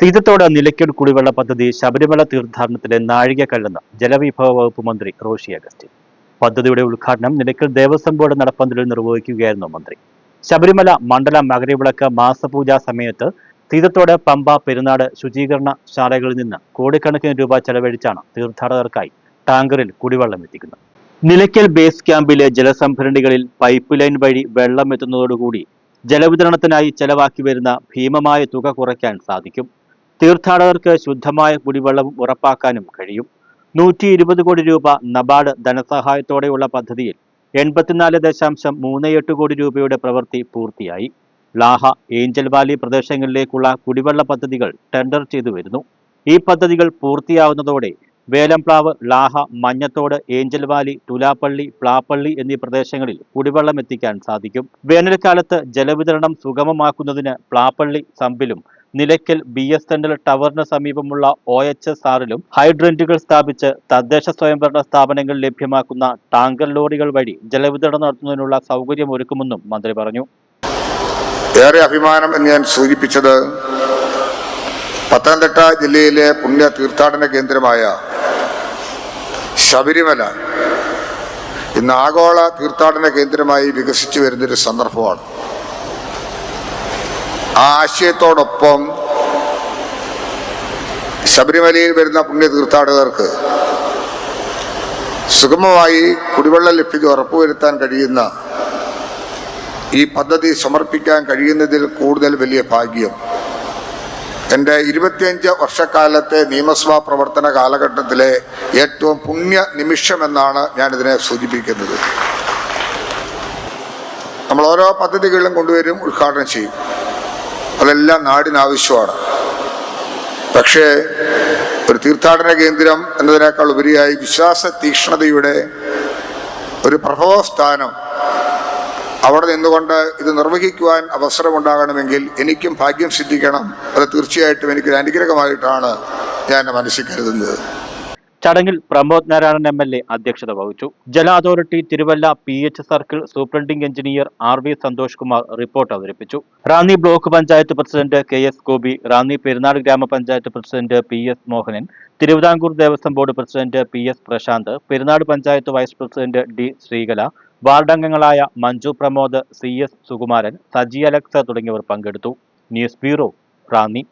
സീതത്തോട് നിലയ്ക്കൽ കുടിവെള്ള പദ്ധതി ശബരിമല തീർത്ഥാടനത്തിലെ നാഴികക്കല്ലെന്ന് ജലവിഭവ വകുപ്പ് മന്ത്രി റോഷി അഗസ്റ്റിൻ. പദ്ധതിയുടെ ഉദ്ഘാടനം നിലയ്ക്കൽ ദേവസ്വം ബോർഡ് നടപ്പന്തലിൽ നിർവഹിക്കുകയായിരുന്നു മന്ത്രി. ശബരിമല മണ്ഡല മകരവിളക്ക് മാസപൂജാ സമയത്ത് സീതത്തോട് പമ്പ പെരുന്നാട് ശുചീകരണ ശാലകളിൽ നിന്ന് കോടിക്കണക്കിന് രൂപ ചെലവഴിച്ചാണ് തീർത്ഥാടകർക്കായി ടാങ്കറിൽ കുടിവെള്ളം എത്തിക്കുന്നത്. നിലയ്ക്കൽ ബേസ് ക്യാമ്പിലെ ജലസംഭരണികളിൽ പൈപ്പ് ലൈൻ വഴി വെള്ളം എത്തുന്നതോടുകൂടി ജലവിതരണത്തിനായി ചെലവാക്കി വരുന്ന ഭീമമായ തുക കുറയ്ക്കാൻ സാധിക്കും. തീർത്ഥാടകർക്ക് ശുദ്ധമായ കുടിവെള്ളം ഉറപ്പാക്കാനും കഴിയും. നൂറ്റി ഇരുപത് കോടി രൂപ നബാർഡ് ധനസഹായത്തോടെയുള്ള പദ്ധതിയിൽ എൺപത്തിനാല് ദശാംശം മൂന്ന് എട്ട് കോടി രൂപയുടെ പ്രവൃത്തി പൂർത്തിയായി. ലാഹ ഏഞ്ചൽ വാലി പ്രദേശങ്ങളിലേക്കുള്ള കുടിവെള്ള പദ്ധതികൾ ടെൻഡർ ചെയ്തു വരുന്നു. ഈ പദ്ധതികൾ പൂർത്തിയാവുന്നതോടെ വേലംപ്ലാവ് ലാഹ മഞ്ഞത്തോട് ഏഞ്ചൽ വാലി തുലാപ്പള്ളി പ്ലാപ്പള്ളി എന്നീ പ്രദേശങ്ങളിൽ കുടിവെള്ളം എത്തിക്കാൻ സാധിക്കും. വേനൽക്കാലത്ത് ജലവിതരണം സുഗമമാക്കുന്നതിന് Plappally സമ്പിലും Nilakkal B S N L ടവറിന് സമീപമുള്ള ഒ എച്ച് എസ് ആറിലും ഹൈഡ്രന്റുകൾ സ്ഥാപിച്ച് തദ്ദേശ സ്വയംഭരണ സ്ഥാപനങ്ങൾ ലഭ്യമാക്കുന്ന ടാങ്കർ ലോറികൾ വഴി ജലവിതരണം നടത്തുന്നതിനുള്ള സൗകര്യം ഒരുക്കുമെന്നും മന്ത്രി പറഞ്ഞു. ഏറെ അഭിമാനം എന്ന് ഞാൻ സൂചിപ്പിച്ചത് പത്തനംതിട്ട ജില്ലയിലെ പുണ്യ തീർത്ഥാടന കേന്ദ്രമായ ശബരിമല ഇന്ന് ആഗോള തീർത്ഥാടന കേന്ദ്രമായി വികസിച്ചു വരുന്നൊരു സന്ദർഭമാണ്. ആ ആശയത്തോടൊപ്പം ശബരിമലയിൽ വരുന്ന പുണ്യ തീർത്ഥാടകർക്ക് സുഗമമായി കുടിവെള്ളം ലഭ്യത ഉറപ്പുവരുത്താൻ കഴിയുന്ന ഈ പദ്ധതി സമർപ്പിക്കാൻ കഴിയുന്നതിൽ കൂടുതൽ വലിയ ഭാഗ്യം. എന്റെ ഇരുപത്തിയഞ്ച് വർഷക്കാലത്തെ നിയമസഭാ പ്രവർത്തന കാലഘട്ടത്തിലെ ഏറ്റവും പുണ്യ നിമിഷമെന്നാണ് ഞാനിതിനെ സൂചിപ്പിക്കുന്നത്. നമ്മൾ ഓരോ പദ്ധതികളിലും കൊണ്ടുവരും ഉദ്ഘാടനം ചെയ്യും. അതെല്ലാം നാടിനാവശ്യമാണ്. പക്ഷേ ഒരു തീർത്ഥാടന കേന്ദ്രം എന്നതിനേക്കാൾ ഉപരിയായി വിശ്വാസ തീക്ഷ്ണതയുടെ ഒരു പ്രഭവസ്ഥാനം അവിടെ നിന്നുകൊണ്ട് ഇത് നിർവഹിക്കുവാൻ അവസരമുണ്ടാകണമെങ്കിൽ എനിക്കും ഭാഗ്യം സിദ്ധിക്കണം. അത് തീർച്ചയായിട്ടും എനിക്കൊരു അനുഗ്രഹമായിട്ടാണ് ഞാൻ മനസ്സിൽ കരുതുന്നത്. ചടങ്ങിൽ Pramod Narayanan M L A അധ്യക്ഷത വഹിച്ചു. ജല authority Thiruvalla P H circle superintending engineer R V Santhosh Kumar report അവതരിപ്പിച്ചു. Ranni block panchayat president K S Gopi Ranni Perunad ഗ്രാമപഞ്ചായത്ത് president P S Mohanan Thiruvithamkoor Devaswom board president P S Prasanth Perunad panchayat vice president D Sreekala വാർഡംഗങ്ങളായ Manju Pramod C S Sukumaran Saji Alex തുടങ്ങിയവർ പങ്കെടുത്തു. News bureau Ranni.